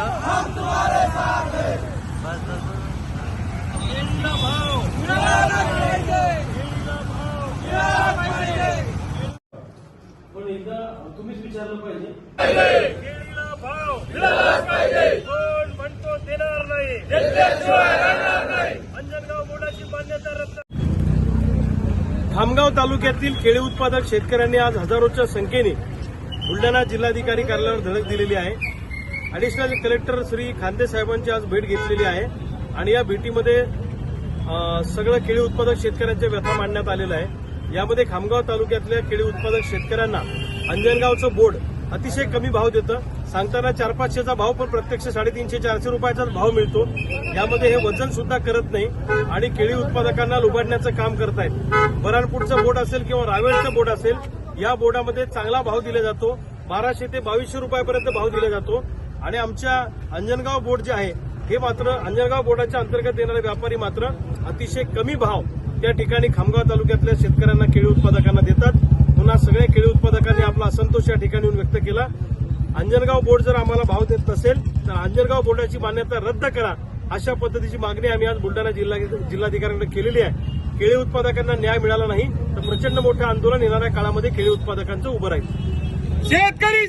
तुम्हारे साथ है पण एकदा तुम्हीच विचारलं पाहिजे. पाहिजे कोण म्हणतो देणार नाही अंजनगाव बोर्डाची मान्यता रद्द खामगाव तालुक्यातील केळी उत्पादक शेतकऱ्यांनी आज हजारोच्या संख्येने बुलढाणा जिल्हाधिकारी कार्यालयावर धडक दिलेली आहे. ॲडिशनल कलेक्टर श्री खांदे साहेबांची आज भेट घेतलेली आहे. आणि या भेटीमध्ये सगळं केळी उत्पादक शेतकऱ्यांच्या व्यथा मांडण्यात आलेला आहे. यामध्ये खामगाव तालुक्यातल्या केळी उत्पादक शेतकऱ्यांना अंजनगावचं बोर्ड अतिशय कमी भाव देतं. सांगताना चार पाचशेचा भाव पण प्रत्यक्ष साडेतीनशे चारशे रुपयाचाच भाव मिळतो. यामध्ये हे वजन सुद्धा करत नाही आणि केळी उत्पादकांना लुबाडण्याचं काम करतायत. बराणपूरचं बोर्ड असेल किंवा रावेरचं बोर्ड असेल या बोर्डामध्ये चांगला भाव दिला जातो. बाराशे ते बावीसशे रुपयापर्यंत भाव दिला जातो. आणि आमच्या अंजनगाव बोर्ड जे आहे हे मात्र अंजनगाव बोर्डाच्या अंतर्गत येणारे व्यापारी मात्र अतिशय कमी भाव त्या ठिकाणी खामगाव तालुक्यातल्या शेतकऱ्यांना केळी उत्पादकांना देतात. पुन्हा सगळ्या केळी उत्पादकांनी आपला असंतोष या ठिकाणी येऊन व्यक्त केला. अंजनगाव बोर्ड जर आम्हाला भाव देत नसेल तर अंजनगाव बोर्डाची मान्यता रद्द करा अशा पद्धतीची मागणी आम्ही आज बुलढाणा जिल्हा जिल्हाधिकाऱ्यांकडे केलेली आहे. केळी उत्पादकांना न्याय मिळाला नाही तर प्रचंड मोठं आंदोलन येणाऱ्या काळामध्ये केळी उत्पादकांचं उभं राहील. शेतकरी